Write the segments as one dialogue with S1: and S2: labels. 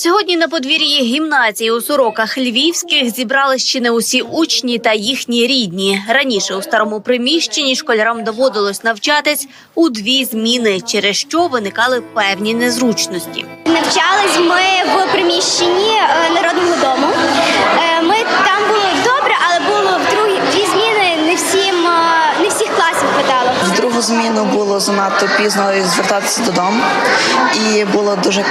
S1: Сьогодні на подвір'ї гімназії у Сороках Львівських зібрались ще не усі учні та їхні рідні. Раніше у старому приміщенні школярам доводилось навчатись у дві зміни, через що виникали певні незручності.
S2: Навчались ми в приміщенні е, народного дому. Е, Ми там було добре, але було в другі дві зміни. Не всім е, не всіх класів хватало.
S3: В другу зміну було занадто пізно звертатися додому, і було дуже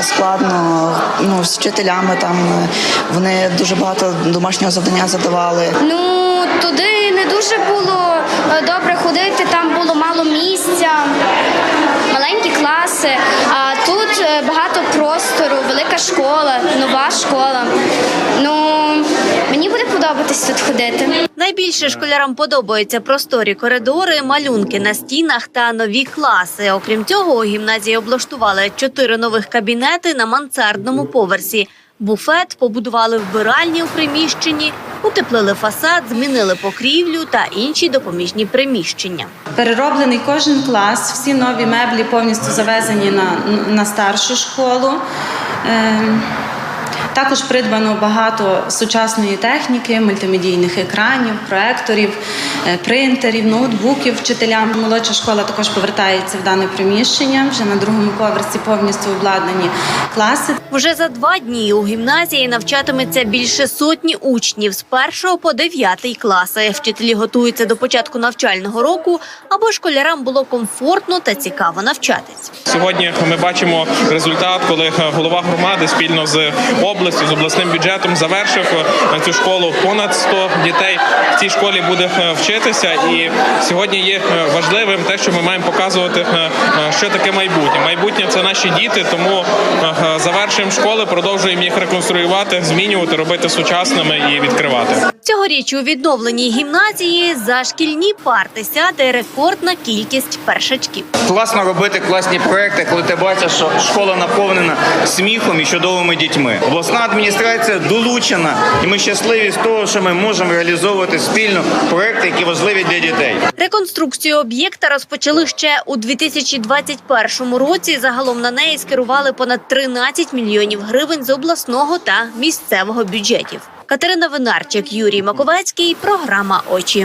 S3: складно ну, з вчителями. Там е, вони дуже багато домашнього завдання задавали.
S2: Ну туди не дуже було е, добре ходити. Там було мало місця, маленькі класи. Е, багато простору, велика школа, нова школа. Ну мені буде подобатись тут ходити.
S1: Найбільше школярам подобаються просторі коридори, малюнки на стінах та нові класи. Окрім цього, у гімназії облаштували чотири нових кабінети на мансардному поверсі. Буфет побудували вбиральні у приміщенні, утеплили фасад, змінили покрівлю та інші допоміжні приміщення.
S4: Перероблений кожен клас, всі нові меблі повністю завезені на, на старшу школу. Ем, Також придбано багато сучасної техніки, мультимедійних екранів, проекторів, е, принтерів, ноутбуків вчителям. Молодша школа також повертається в дане приміщення. Вже на другому поверсі повністю обладнані класи.
S1: Вже за два дні у гімназії навчатиметься більше сотні учнів з першого по дев'ятий класи. Вчителі готуються до початку навчального року, аби школярам було комфортно та цікаво навчатись.
S5: Сьогодні ми бачимо результат, коли голова громади спільно з областю, з обласним бюджетом завершив е, цю школу. Понад 100 дітей в цій школі буде е, вчитися. І сьогодні є е, важливим те, що ми маємо показувати, що таке майбутнє. Майбутнє це наші діти, тому завершуємо школи, продовжуємо їх реконструювати, змінювати, робити сучасними і відкривати.
S1: Цьогоріч у відновленій гімназії за шкільні парти сяде рекордна кількість першачків.
S6: Класно робити класні проекти, коли ти бачиш, що школа наповнена сміхом і чудовими дітьми. Обласна адміністрація долучена, і ми щасливі з того, що ми можемо реалізовувати спільно проекти, які важливі для дітей.
S1: Реконструкцію об'єкта розпочали ще у 2021 році. Загалом на неї скерували понад 13 мільйонів гривень з обласного та місцевого бюджетів. Катерина Винарчик, Юрій Маковецький. Програма Очі.